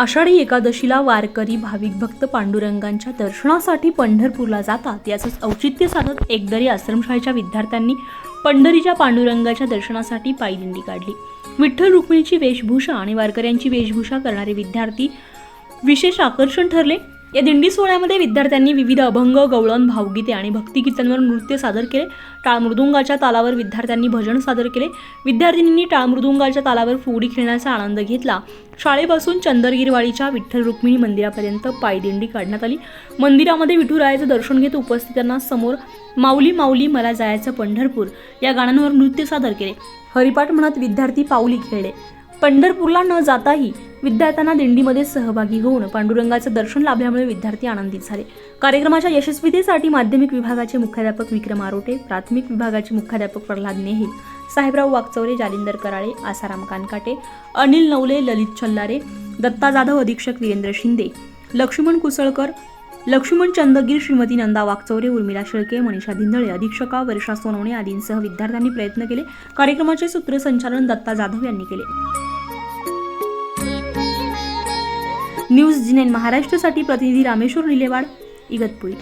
आषाढी एकादशीला वारकरी भाविक भक्त पांडुरंगांच्या दर्शनासाठी पंढरपूरला जातात. याचंच औचित्य साधत एकदरी आश्रमशाळेच्या विद्यार्थ्यांनी पंढरीच्या पांडुरंगाच्या दर्शनासाठी पायदिंडी काढली. विठ्ठल रुक्मिणीची वेशभूषा आणि वारकऱ्यांची वेशभूषा करणारे विद्यार्थी विशेष आकर्षण ठरले. या दिंडी सोहळ्यामध्ये विद्यार्थ्यांनी विविध अभंग गवळण भावगीते आणि भक्तिकीर्तनवर नृत्य सादर केले. टाळमृदुंगाच्या तालावर विद्यार्थ्यांनी भजन सादर केले. विद्यार्थिनींनी टाळमृदुंगाच्या तालावर फुगडी खेळण्याचा आनंद घेतला. शाळेपासून चंदरगिरवाडीच्या विठ्ठल रुक्मिणी मंदिरापर्यंत पायदिंडी काढण्यात आली. मंदिरामध्ये विठुरायाचं दर्शन घेत उपस्थितांना समोर माऊली माऊली मला जायचं पंढरपूर या गाण्यांवर नृत्य सादर केले. हरिपाठ म्हणत विद्यार्थी पाऊली खेळले. पंढरपूरला न जाताही विद्यार्थ्यांना दिंडीमध्ये सहभागी होऊन पांडुरंगाचं दर्शन लाभल्यामुळे विद्यार्थी आनंदित झाले. कार्यक्रमाच्या यशस्वीतेसाठी माध्यमिक विभागाचे मुख्याध्यापक विक्रम आरोटे प्राथमिक विभागाचे मुख्याध्यापक प्रल्हाद नेही साहेबराव वागचौरे जालिंदर कराळे आसाराम कानकाटे अनिल नवले ललित छल्लारे दत्ता जाधव अधीक्षक वीरेंद्र शिंदे लक्ष्मण कुसळकर लक्ष्मण चंदगीर श्रीमती नंदा वागचौरे उर्मिला शेळके मनीषा धिंदळे अधीक्षका वर्षा सोनवणे आदींसह विद्यार्थ्यांनी प्रयत्न केले. कार्यक्रमाचे सूत्रसंचालन दत्ता जाधव यांनी केले. न्यूज जिनेन महाराष्ट्रासाठी प्रतिनिधी रामेश्वर निलेवाड इगतपुरी.